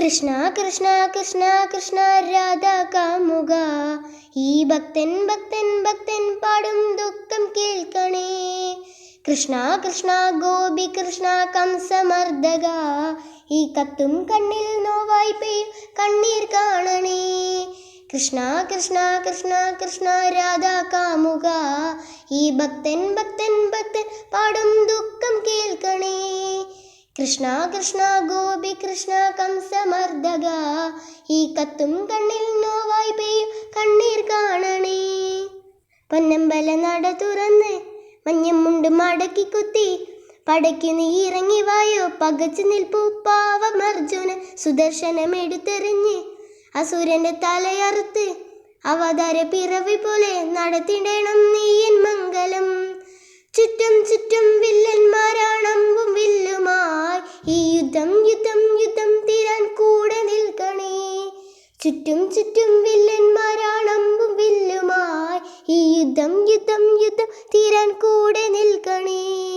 കൃഷ്ണ കൃഷ്ണ കൃഷ്ണ കൃഷ്ണ രാധ കാമുക. ഈ ഭക്തൻ ഭക്തൻ ഭക്തൻ പാടും ദുഃഖം കേൾക്കണേ. കൃഷ്ണ കൃഷ്ണ ഗോപി കൃഷ്ണ കംസമർദ്ദക. ഈ കത്തും കണ്ണിൽ നോവായി പെയ്യും കണ്ണീർ കാണണേ. കൃഷ്ണ കൃഷ്ണ കൃഷ്ണ കൃഷ്ണ രാധ കാമുക. ഈ ഭക്തൻ ഭക്തൻ ഭക്തൻ പാടും കൃഷ്ണ കൃഷ്ണ ഗോപി കൃഷ്ണ കംസമർദ്ദക. ഈ കത്തും കണ്ണിൽ നോവായി പെയ്യും കണ്ണീർ കാണണേ. പൊന്നമ്പല നട തുറന്ന് മഞ്ഞമുണ്ട് മടക്കി കുത്തി. പടയ്ക്ക് നീ ഇറങ്ങി വായോ പകച്ചു പാവം അർജുന. സുദർശനം എടുത്തെറിഞ്ഞ് അസുരന്റെ തലയറുത്ത് അവതാര പിറവി പോലെ നടത്തിടണം നീയൻ മംഗലം ചുറ്റും ചുറ്റും വില്ലന്മാരാണമ്പും വില്ലുമായി. ഈ യുദ്ധം യുദ്ധം യുദ്ധം തീരാൻ കൂടെ നിൽക്കണേ.